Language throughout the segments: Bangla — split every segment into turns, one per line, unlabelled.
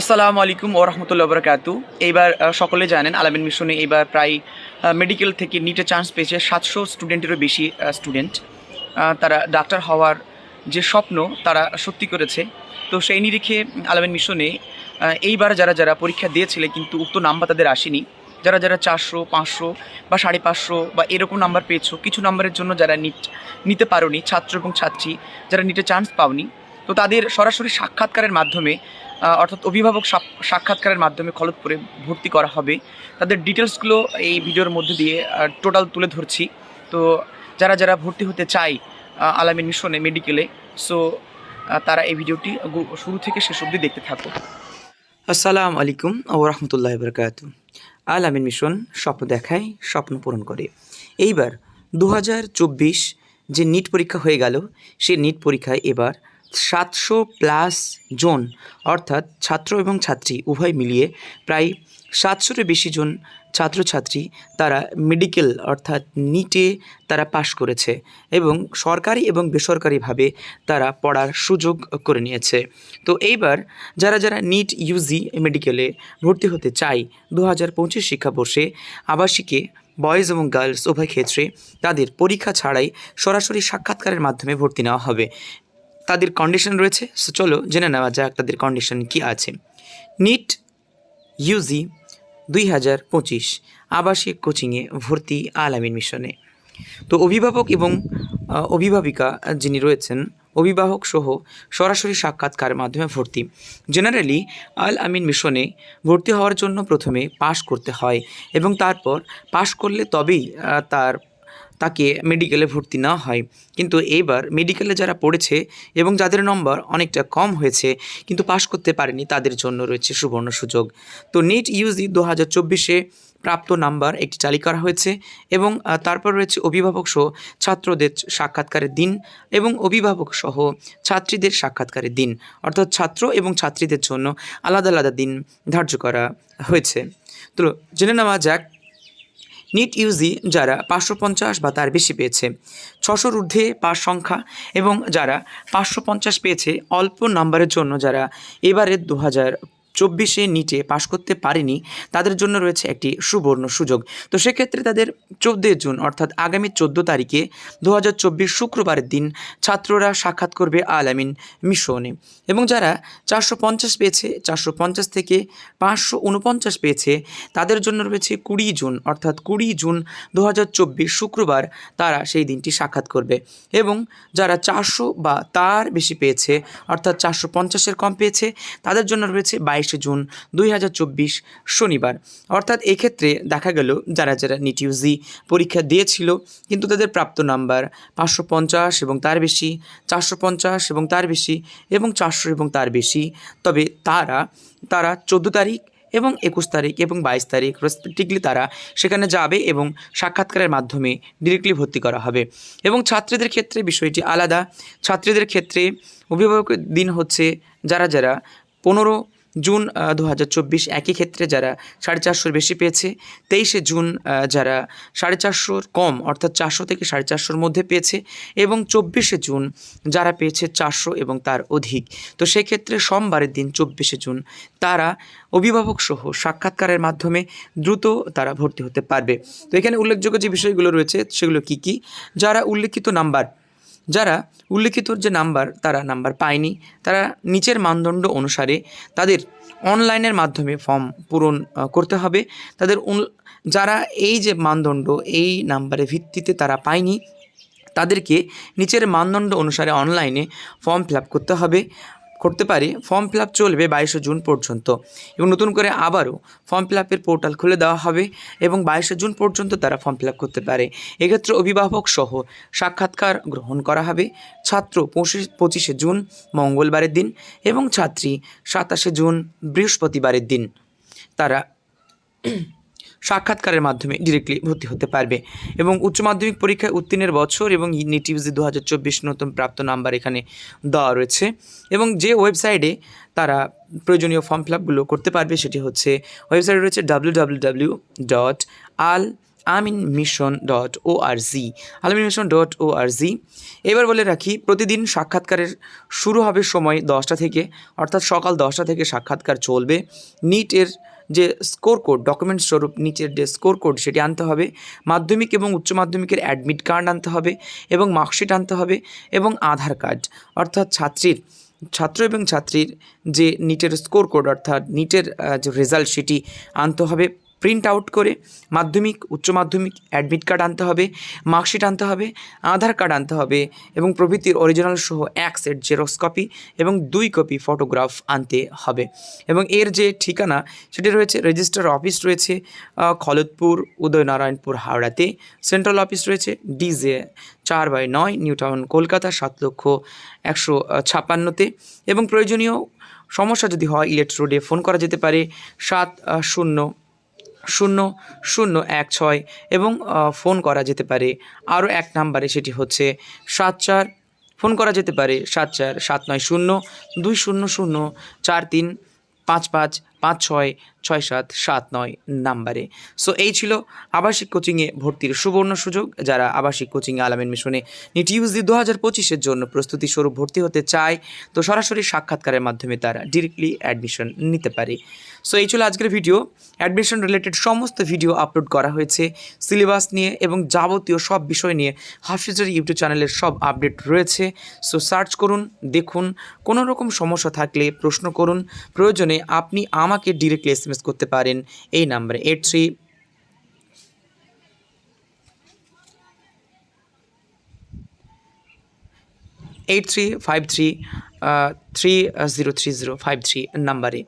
আসসালামু আলাইকুম ও রহমতুল্লাহ বরকাতু। এইবার সকলে জানেন, আলামিন মিশনে এইবার প্রায় মেডিকেল থেকে নিটে চান্স পেয়েছে সাতশো স্টুডেন্টেরও বেশি স্টুডেন্ট তারা ডাক্তার হওয়ার যে স্বপ্ন তারা সত্যি করেছে। তো সেই নিরিখে আলামিন মিশনে এইবার যারা যারা পরীক্ষা দিয়েছিলে কিন্তু উক্ত নাম্বার তাদের আসেনি। যারা যারা চারশো, পাঁচশো বা সাড়ে পাঁচশো বা এরকম নাম্বার পেয়েছ, কিছু নাম্বারের জন্য যারা নিট নিতে পারোনি, ছাত্র এবং ছাত্রী, যারা নিটে চান্স পাওনি, তো তাদের সরাসরি সাক্ষাৎকারের মাধ্যমে অর্থাৎ অভিভাবক সাক্ষাৎকারের মাধ্যমে খলতপুরে ভর্তি করা হবে। তাদের ডিটেলসগুলো এই ভিডিওর মধ্যে দিয়ে টোটাল তুলে ধরছি। তো যারা যারা ভর্তি হতে চায় আহ, আলামিন মিশনে মেডিকেলে সো তারা এই ভিডিওটি শুরু থেকে শেষ অবধি দেখতে থাকো। আসসালামু আলাইকুম ও রহমতুল্লাহ বরকাত। আল আমিন মিশন স্বপ্ন দেখায় স্বপ্ন পূরণ করে। এইবার দু হাজার চব্বিশ যে নিট পরীক্ষা হয়ে গেল সেই নিট পরীক্ষায় এবার সাতশো প্লাস জন, অর্থাৎ ছাত্র এবং ছাত্রী উভয় মিলিয়ে প্রায় সাতশোরও বেশি জন ছাত্রছাত্রী তারা মেডিকেল অর্থাৎ নিটে তারা পাশ করেছে এবং সরকারি এবং বেসরকারিভাবে তারা পড়ার সুযোগ করে নিয়েছে। তো এইবার যারা যারা নিট ইউজি মেডিকেলে ভর্তি হতে চায় দু হাজার পঁচিশ শিক্ষাবর্ষে আবাসিকে বয়েজ এবং গার্লস উভয় ক্ষেত্রে তাদের পরীক্ষা ছাড়াই সরাসরি সাক্ষাৎকারের মাধ্যমে ভর্তি নেওয়া হবে। তাদের কন্ডিশন রয়েছে। সো চলো জেনে নেওয়া যাক তাদের কন্ডিশন কি আছে। নিট ইউজি দুই হাজার পঁচিশ, আবাসিক কোচিংয়ে ভর্তি আলামিন মিশনে তো অভিভাবক এবং অভিভাবিকা যিনি রয়েছেন, অভিভাবক সহ সরাসরি সাক্ষাৎকারের মাধ্যমে ভর্তি। জেনারেলি আল আমিন মিশনে ভর্তি হওয়ার জন্য প্রথমে পাশ করতে হয় এবং তারপর পাশ করলে তবেই তার তাকে মেডিকেলে ভর্তি না হয়। কিন্তু এইবার মেডিকেলে যারা পড়েছে এবং যাদের নম্বর অনেকটা কম হয়েছে, কিন্তু পাশ করতে পারেনি, তাদের জন্য রয়েছে সুবর্ণ সুযোগ। তো নিট ইউজি দু হাজার চব্বিশে প্রাপ্ত নাম্বার একটি চালু করা হয়েছে এবং তারপর রয়েছে অভিভাবক সহ ছাত্রদের সাক্ষাৎকারের দিন এবং অভিভাবক সহ ছাত্রীদের সাক্ষাৎকারের দিন। অর্থাৎ ছাত্র এবং ছাত্রীদের জন্য আলাদা আলাদা দিন ধার্য করা হয়েছে। তো জেনে নেওয়া যাক নিট ইউজি যারা পাঁচশো পঞ্চাশ বা তার বেশি পেয়েছে। ছশোর ঊর্ধ্বে পাস সংখ্যা এবং যারা পাঁচশো পঞ্চাশ পেয়েছে, অল্প নাম্বারের জন্য যারা এবারে দু হাজার চব্বিশে নিটে পাশ করতে পারেনি, তাদের জন্য রয়েছে একটি সুবর্ণ সুযোগ। তো সেক্ষেত্রে তাদের চোদ্দোই জুন, অর্থাৎ আগামী চোদ্দ তারিখে দু হাজার চব্বিশ শুক্রবারের দিন ছাত্ররা সাক্ষাৎ করবে আলামিন মিশনে। এবং যারা চারশো পঞ্চাশ পেয়েছে, চারশো পঞ্চাশ থেকে পাঁচশো উনপঞ্চাশ পেয়েছে, তাদের জন্য রয়েছে কুড়ি জুন, অর্থাৎ কুড়ি জুন দু হাজার চব্বিশ শুক্রবার তারা সেই দিনটি সাক্ষাৎ করবে। এবং যারা চারশো বা তার বেশি পেয়েছে, অর্থাৎ চারশো পঞ্চাশের কম পেয়েছে, তাদের জন্য রয়েছে বাইশে জুন দুই হাজার চব্বিশ শনিবার। অর্থাৎ এক্ষেত্রে দেখা গেল যারা যারা নিট ইউজি পরীক্ষা দিয়েছিল, কিন্তু তাদের প্রাপ্ত নাম্বার পাঁচশো পঞ্চাশ এবং তার বেশি, চারশো পঞ্চাশ এবং তার বেশি এবং চারশো এবং তার বেশি। তবে তারা তারা চোদ্দ তারিখ এবং একুশ তারিখ এবং বাইশ তারিখ রেসপেক্টিভলি তারা সেখানে যাবে এবং সাক্ষাৎকারের মাধ্যমে ডিরেক্টলি ভর্তি করা হবে। এবং ছাত্রীদের ক্ষেত্রে বিষয়টি আলাদা। ছাত্রীদের ক্ষেত্রে অভিভাবকের দিন হচ্ছে যারা যারা পনেরো জুন দু হাজার চব্বিশ একই ক্ষেত্রে যারা সাড়ে চারশোর বেশি পেয়েছে, তেইশে জুন যারা সাড়ে চারশোর কম, অর্থাৎ চারশো থেকে সাড়ে চারশোর মধ্যে পেয়েছে, এবং চব্বিশে জুন যারা পেয়েছে চারশো এবং তার অধিক। তো সেক্ষেত্রে সোমবারের দিন, চব্বিশে জুন, তারা অভিভাবক সহ সাক্ষাৎকারের মাধ্যমে দ্রুত তারা ভর্তি হতে পারবে। তো এখানে উল্লেখযোগ্য যে বিষয়গুলো রয়েছে, সেগুলো কি কি? যারা উল্লেখিত নাম্বার যারা উল্লেখিত যে নাম্বার, তারা নাম্বার পায়নি, তারা নিচের মানদণ্ড অনুসারে তাদের অনলাইনের মাধ্যমে ফর্ম পূরণ করতে হবে। তাদের যারা এই যে মানদণ্ড, এই নাম্বারের ভিত্তিতে তারা পায়নি, তাদেরকে নিচের মানদণ্ড অনুসারে অনলাইনে ফর্ম ফিল করতে হবে। করতে পারে ফর্ম ফিল চলবে বাইশে জুন পর্যন্ত। এবং নতুন করে আবারও ফর্ম ফিল পোর্টাল খুলে দেওয়া হবে এবং বাইশে জুন পর্যন্ত তারা ফর্ম ফিল করতে পারে। এক্ষেত্রে অভিভাবক সহ সাক্ষাৎকার গ্রহণ করা হবে। ছাত্র পঁচিশ, পঁচিশে জুন, মঙ্গলবারের দিন এবং ছাত্রী সাতাশে জুন, বৃহস্পতিবারের দিন। তারা সাক্ষাৎকারের মাধ্যমে ডিরেক্টলি ভর্তি হতে পারবে। এবং উচ্চ মাধ্যমিক পরীক্ষায় উত্তীর্ণের বছর এবং নিট ইউজি দু হাজার চব্বিশ নতুন প্রাপ্ত নাম্বার এখানে দেওয়া রয়েছে। এবং যে ওয়েবসাইটে তারা প্রয়োজনীয় ফর্ম ফিল আপগুলো করতে পারবে সেটি হচ্ছে ওয়েবসাইট রয়েছে W W W dot Al Amin mission dot O R G Alamin mission dot ও আর জি এবার বলে রাখি, প্রতিদিন সাক্ষাৎকারের শুরু হবে সময় দশটা থেকে, অর্থাৎ সকাল দশটা থেকে সাক্ষাৎকার চলবে। নিটের যে স্কোর কোড ডকুমেন্ট স্বরূপ নিচের যে স্কোর কোড সেটি আনতে হবে, মাধ্যমিক এবং উচ্চ মাধ্যমিকের অ্যাডমিট কার্ড আনতে হবে এবং মার্কশিট আনতে হবে এবং আধার কার্ড অর্থাৎ ছাত্রীর, ছাত্র এবং ছাত্রীর যে নিটের স্কোর কোড অর্থাৎ নিটের যে রেজাল্ট সেটি আনতে হবে। প্রিন্ট আউট করে মাধ্যমিক, উচ্চ মাধ্যমিক অ্যাডমিট কার্ড আনতে হবে মার্কশিট আনতে হবে, আধার কার্ড আনতে হবে এবং প্রভৃতির অরিজিনাল সহ এক সেট জেরক্স কপি এবং দুই কপি ফটোগ্রাফ আনতে হবে। এবং এর যে ঠিকানা, সেটি রয়েছে রেজিস্টার অফিস রয়েছে খলদপুর উদয়নারায়ণপুর হাওড়াতে। সেন্ট্রাল অফিস রয়েছে ডিজে চার বাই নয় নিউ টাউন কলকাতা, সাত লক্ষ একশো ছাপ্পান্নতে। এবং প্রয়োজনীয় সমস্যা যদি হয় ইলেক্ট রোডে ফোন করা যেতে পারে, সাত শূন্য শূন্য শূন্য এক ছয় এবং ফোন করা যেতে পারে। আরও এক নাম্বারে সেটি হচ্ছে সাত চার, ফোন করা যেতে পারে সাত চার, সাত নয় শূন্য, দুই শূন্য শূন্য, চার তিন, পাঁচ পাঁচ পাঁচ ছয় ছয় সাত সাত নয় নাম্বারে। সো এই ছিল আবাসিক কোচিংয়ে ভর্তির সুবর্ণ সুযোগ। যারা আবাসিক কোচিংয়ে আলামিন মিশনে নিট ইউজি দু হাজার পঁচিশের জন্য প্রস্তুতি স্বরূপ ভর্তি হতে চায়, তো সরাসরি সাক্ষাৎকারের মাধ্যমে তারা ডিরেক্টলি অ্যাডমিশন নিতে পারে। সো এই ছিল আজকের ভিডিও অ্যাডমিশন রিলেটেড সমস্ত ভিডিও আপলোড করা হয়েছে। সিলেবাস নিয়ে এবং যাবতীয় সব বিষয় নিয়ে হাফিজের ইউটিউব চ্যানেলের সব আপডেট রয়েছে। সো সার্চ করুন, দেখুন। কোনো রকম সমস্যা থাকলে প্রশ্ন করুন। প্রয়োজনে আপনি আমাকে ডিরেক্টলি এস করতে পারেন। এই নাম্বারে eight three eight three five three three zero three zero five three নাম্বারে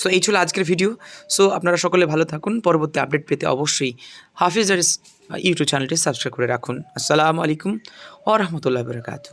সো এই ছিল আজকের ভিডিও সো আপনারা সকলে ভালো থাকুন। পরবর্তী আপডেট পেতে অবশ্যই হাফিজার ইউটিউব চ্যানেলটি সাবস্ক্রাইব করে রাখুন। আসসালামু আলাইকুম ও রহমতুল্লাহ বরকাতু